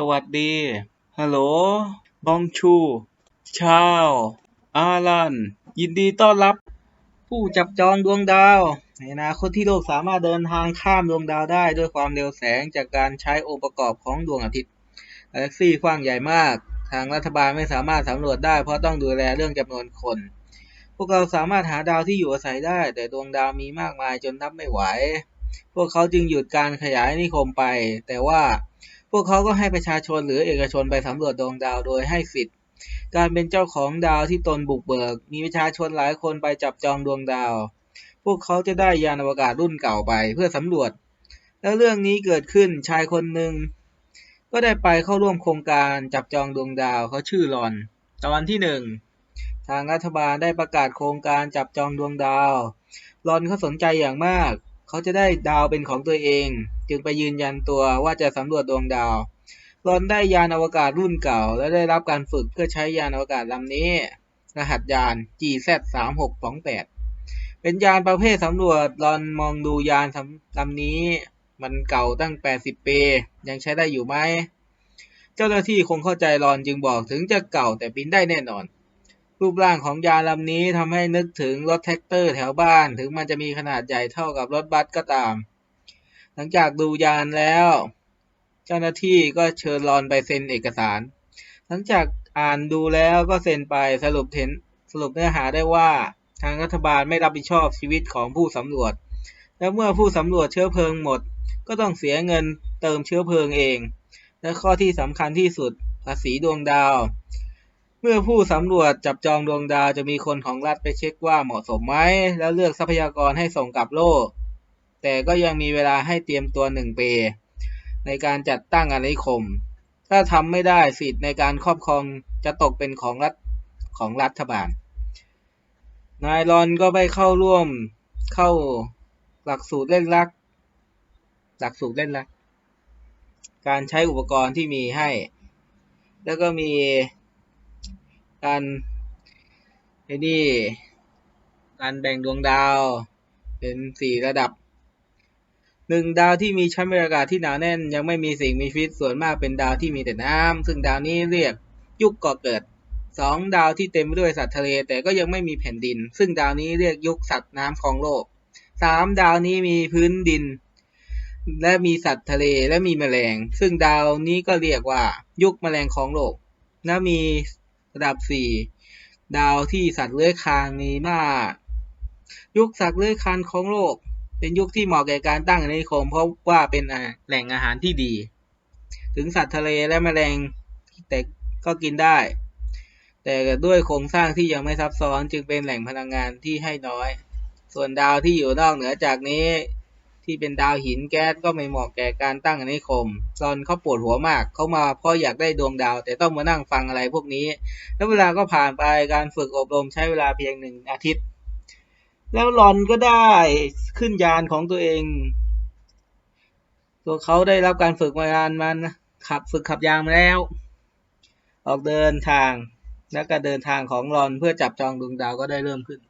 สวัสดี ฮัลโหล บองชู ชาว อารัน ยินดีต้อนรับ ผู้จับจองดวงดาว ในอนาคตที่โลกสามารถเดินทางข้ามดวงดาวได้ด้วยความเร็วแสงจากการใช้องค์ประกอบของดวงอาทิตย์กาแล็กซี่กว้างใหญ่มาก ทางรัฐบาลไม่สามารถสำรวจได้เพราะต้องดูแลเรื่องจำนวนคน พวกเราสามารถหาดาวที่อยู่อาศัยได้ แต่ดวงดาวมีมากมายจนนับไม่ไหว พวกเขาจึงหยุดการขยายนิคมไป แต่ว่า พวกเขาก็ให้ประชาชนหรือเอกชนไปสำรวจดวงดาวโดยให้สิทธิ์ การเป็นเจ้าของดาวที่ตนบุกเบิก มีประชาชนหลายคนไปจับจองดวงดาว พวกเขาจะได้ยานอวกาศรุ่นเก่าไปเพื่อสำรวจ แล้วเรื่องนี้เกิดขึ้นชายคนหนึ่งก็ได้ไปเข้าร่วมโครงการจับจองดวงดาวเขาชื่อรอน ตอนที่หนึ่งทางรัฐบาลได้ประกาศโครงการจับจองดวงดาวรอนเขาสนใจอย่างมาก เขาจะได้ดาวเป็นของตัวเอง จึงไปยืนยันตัวว่าจะสำรวจดวงดาวรอนได้ยานอวกาศรุ่นเก่า และได้รับการฝึกเพื่อใช้ยานอวกาศลำนี้ รหัสยาน GZ3628 เป็นยานประเภทสำรวจรอนมองดูยานลำนี้ มันเก่าตั้ง 80 ปี ยังใช้ได้อยู่ไหม เจ้าหน้าที่คงเข้าใจรอนจึงบอกถึงจะเก่าแต่บินได้แน่นอน รูปร่างของยานลำนี้ทำให้นึกถึงรถแท็กเตอร์แถวบ้าน ถึงมันจะมีขนาดใหญ่เท่ากับรถบัสก็ตาม หลังจากดูยานแล้ว เจ้าหน้าที่ก็เชิญรอนไปเซ็นเอกสาร หลังจากอ่านดูแล้วก็เซ็นไปสรุปเห็นสรุปเนื้อหาได้ว่า ทางรัฐบาลไม่รับผิดชอบชีวิตของผู้สำรวจ และเมื่อผู้สำรวจเชื้อเพลิงหมด ก็ต้องเสียเงินเติมเชื้อเพลิงเอง และข้อที่สำคัญที่สุดภาษีดวงดาว มื่อผู้สำรวจจับจองดวงดาวจะมีคนของรัฐไปเช็คว่าเหมาะสมไหม แล้วเลือกทรัพยากรให้ส่งกลับโลก แต่ก็ยังมีเวลาให้เตรียมตัวหนึ่งปี ในการจัดตั้งอาณานิคม ถ้าทำไม่ได้สิทธิ์ในการครอบครองจะตกเป็นของรัฐของรัฐบาล นายรอนก็ไปเข้าร่วมเข้าหลักสูตรเล่นรัก หลักสูตรเล่นรัก การใช้อุปกรณ์ที่มีให้ แล้วก็มี การไอ้นี่การแบ่งดวงดาว เป็นสี่ระดับหนึ่งดาวที่มีชั้นบรรยากาศที่หนาแน่น ยังไม่มีสิ่งมีชีวิตส่วนมากเป็นดาวที่มีแต่น้ำซึ่งดาวนี้เรียกยุคก่อเกิดสองดาวที่เต็มไปด้วยสัตว์ทะเล แต่ก็ยังไม่มีแผ่นดิน ซึ่งดาวนี้เรียกยุคสัตว์น้ำของโลกสามดาวนี้มีพื้นดิน และมีสัตว์ทะเลและมีแมลง ซึ่งดาวนี้ก็เรียกว่ายุคแมลงของโลกและมี ระดับสี่ดาวที่สัตว์เลื้อยคลานมีมาก ยุคสัตว์เลื้อยคลานของโลก เป็นยุคที่เหมาะแก่การตั้งอนิคมเพราะว่าเป็นแหล่งอาหารที่ดี ถึงสัตว์ทะเลและแมลงแต่ก็กินได้ แต่ด้วยโครงสร้างที่ยังไม่ซับซ้อนจึงเป็นแหล่งพลังงานที่ให้น้อย ส่วนดาวที่อยู่นอกเหนือจากนี้ ที่เป็นดาวหินแก๊สก็ไม่เหมาะแก่การตั้งอาณานิคมซอนเขาปวดหัวมากเขามาเพราะอยากได้ดวงดาว แต่ต้องมานั่งฟังอะไรพวกนี้ แล้วเวลาก็ผ่านไปการฝึกอบรมใช้เวลาเพียงหนึ่งอาทิตย์ แล้วหลอนก็ได้ขึ้นยานของตัวเอง ตัวเขาได้รับการฝึกมานานมันขับฝึกขับยานมาแล้ว ออกเดินทางและการเดินทางของรอนเพื่อจับจองดวงดาวก็ได้เริ่มขึ้น